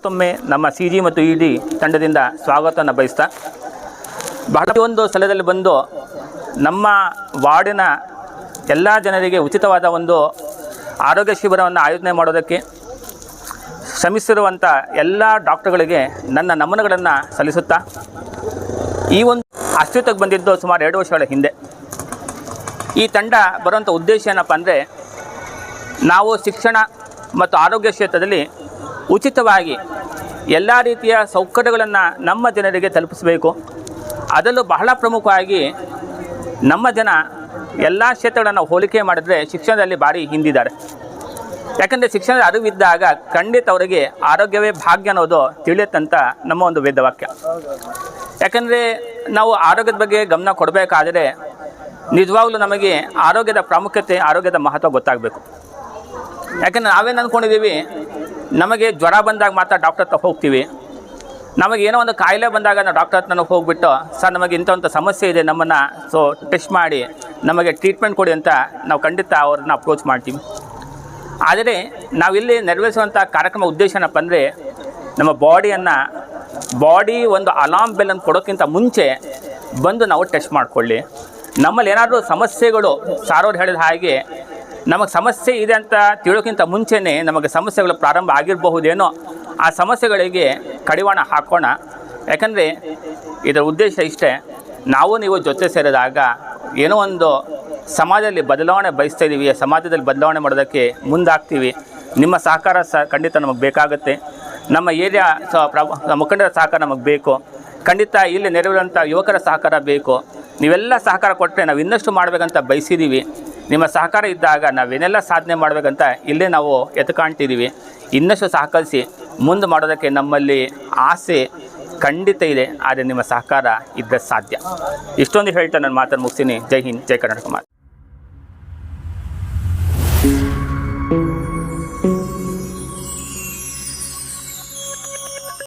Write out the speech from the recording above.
ಮತ್ತೊಮ್ಮೆ ನಮ್ಮ C G ಮತ್ತು ಇ ಡಿ ತಂಡದಿಂದ ಸ್ವಾಗತವನ್ನು ಬಯಸ್ತಾ ಬಹಳ ಒಂದು ಸ್ಥಳದಲ್ಲಿ ಬಂದು ನಮ್ಮ ವಾರ್ಡಿನ ಎಲ್ಲ ಜನರಿಗೆ ಉಚಿತವಾದ ಒಂದು ಆರೋಗ್ಯ ಶಿಬಿರವನ್ನು ಆಯೋಜನೆ ಮಾಡೋದಕ್ಕೆ ಶ್ರಮಿಸಿರುವಂಥ ಎಲ್ಲ ಡಾಕ್ಟರ್ಗಳಿಗೆ ನನ್ನ ನಮನಗಳನ್ನು ಸಲ್ಲಿಸುತ್ತಾ, ಈ ಒಂದು ಅಸ್ತಿತ್ವಕ್ಕೆ ಬಂದಿದ್ದು ಸುಮಾರು ಎರಡು ವರ್ಷಗಳ ಹಿಂದೆ. ಈ ತಂಡ ಬರುವಂಥ ಉದ್ದೇಶ ಏನಪ್ಪ ಅಂದರೆ, ನಾವು ಶಿಕ್ಷಣ ಮತ್ತು ಆರೋಗ್ಯ ಕ್ಷೇತ್ರದಲ್ಲಿ ಉಚಿತವಾಗಿ ಎಲ್ಲ ರೀತಿಯ ಸೌಕರ್ಯಗಳನ್ನು ನಮ್ಮ ಜನರಿಗೆ ತಲುಪಿಸಬೇಕು. ಅದರಲ್ಲೂ ಬಹಳ ಪ್ರಮುಖವಾಗಿ ನಮ್ಮ ಜನ ಎಲ್ಲ ಕ್ಷೇತ್ರಗಳನ್ನು ಹೋಲಿಕೆ ಮಾಡಿದ್ರೆ ಶಿಕ್ಷಣದಲ್ಲಿ ಭಾರಿ ಹಿಂದಿದ್ದಾರೆ. ಯಾಕಂದರೆ ಶಿಕ್ಷಣದ ಅರಿವಿದ್ದಾಗ ಖಂಡಿತ ಅವರಿಗೆ ಆರೋಗ್ಯವೇ ಭಾಗ್ಯ ಅನ್ನೋದು ತಿಳಿಯುತ್ತಂತ ನಮ್ಮ ಒಂದು ವೇದವಾಕ್ಯ. ಯಾಕಂದರೆ ನಾವು ಆರೋಗ್ಯದ ಬಗ್ಗೆ ಗಮನ ಕೊಡಬೇಕಾದರೆ ನಿಜವಾಗ್ಲೂ ನಮಗೆ ಆರೋಗ್ಯದ ಪ್ರಾಮುಖ್ಯತೆ, ಆರೋಗ್ಯದ ಮಹತ್ವ ಗೊತ್ತಾಗಬೇಕು. ಯಾಕಂದ್ರೆ ನಾವೇನು ಅಂದ್ಕೊಂಡಿದ್ದೀವಿ ನಮಗೆ ಜ್ವರ ಬಂದಾಗ ಮಾತ್ರ ಡಾಕ್ಟರ್ ಹತ್ರ ಹೋಗ್ತೀವಿ. ನಮಗೆ ಏನೋ ಒಂದು ಕಾಯಿಲೆ ಬಂದಾಗ ನಾವು ಡಾಕ್ಟರ್ ಹತ್ರ ನಾವು ಹೋಗ್ಬಿಟ್ಟು, ಸರ್, ನಮಗೆ ಇಂಥ ಸಮಸ್ಯೆ ಇದೆ, ನಮ್ಮನ್ನು ಸೊ ಟೆಸ್ಟ್ ಮಾಡಿ, ನಮಗೆ ಟ್ರೀಟ್ಮೆಂಟ್ ಕೊಡಿ ಅಂತ ನಾವು ಖಂಡಿತ ಅವ್ರನ್ನ ಅಪ್ರೋಚ್ ಮಾಡ್ತೀವಿ. ಆದರೆ ನಾವಿಲ್ಲಿ ನೆರವೇರಿಸುವಂಥ ಕಾರ್ಯಕ್ರಮ ಉದ್ದೇಶ ಏನಪ್ಪ ಅಂದರೆ, ನಮ್ಮ ಬಾಡಿಯನ್ನು ಬಾಡಿ ಒಂದು ಅಲಾರ್ಮ್ ಬೆಲ್ಲನ್ನು ಕೊಡೋಕ್ಕಿಂತ ಮುಂಚೆ ಬಂದು ನಾವು ಟೆಸ್ಟ್ ಮಾಡಿಕೊಳ್ಳಿ. ನಮ್ಮಲ್ಲಿ ಏನಾದರೂ ಸಮಸ್ಯೆಗಳು, ಸಾರೋರು ಹೇಳಿದ ಹಾಗೆ ನಮಗೆ ಸಮಸ್ಯೆ ಇದೆ ಅಂತ ತಿಳೋಕ್ಕಿಂತ ಮುಂಚೆನೇ ನಮಗೆ ಸಮಸ್ಯೆಗಳು ಪ್ರಾರಂಭ ಆಗಿರಬಹುದೇನೋ ಆ ಸಮಸ್ಯೆಗಳಿಗೆ ಕಡಿವಾಣ ಹಾಕೋಣ. ಯಾಕಂದರೆ ಇದರ ಉದ್ದೇಶ ಇಷ್ಟೇ, ನಾವು ನೀವು ಜೊತೆ ಸೇರಿದಾಗ ಏನೋ ಒಂದು ಸಮಾಜದಲ್ಲಿ ಬದಲಾವಣೆ ಬಯಸ್ತಾ ಇದ್ದೀವಿ ಸಮಾಜದಲ್ಲಿ ಬದಲಾವಣೆ ಮಾಡೋದಕ್ಕೆ ಮುಂದಾಗ್ತೀವಿ. ನಿಮ್ಮ ಸಹಕಾರ ಸಹ ಖಂಡಿತ ನಮಗೆ ಬೇಕಾಗುತ್ತೆ. ನಮ್ಮ ಏರಿಯಾ ಸ ಮುಖಂಡರ ಸಹಕಾರ ನಮಗೆ ಬೇಕು. ಖಂಡಿತ ಇಲ್ಲಿ ನೆರವಿರುವಂಥ ಯುವಕರ ಸಹಕಾರ ಬೇಕು. ನೀವೆಲ್ಲ ಸಹಕಾರ ಕೊಟ್ಟರೆ ನಾವು ಇನ್ನಷ್ಟು ಮಾಡಬೇಕಂತ ಬಯಸಿದ್ದೀವಿ ನಿಮ್ಮ ಸಹಕಾರ ಇದ್ದಾಗ ನಾವೇನೆಲ್ಲ ಸಾಧನೆ ಮಾಡಬೇಕಂತ ಇಲ್ಲೇ ನಾವು ಎತ್ಕಾಣ್ತಿದ್ದೀವಿ ಇನ್ನಷ್ಟು ಸಹಕರಿಸಿ ಮುಂದೆ ಮಾಡೋದಕ್ಕೆ ನಮ್ಮಲ್ಲಿ ಆಸೆ ಖಂಡಿತ ಇದೆ, ಆದರೆ ನಿಮ್ಮ ಸಹಕಾರ ಇದ್ದ ಸಾಧ್ಯ. ಇಷ್ಟೊಂದು ಹೇಳ್ತಾ ನಾನು ಮಾತನ್ನು ಮುಗಿಸ್ತೀನಿ. ಜೈ ಹಿಂದ್, ಜೈ ಕರ್ನಾಟಕ ಮಾತು.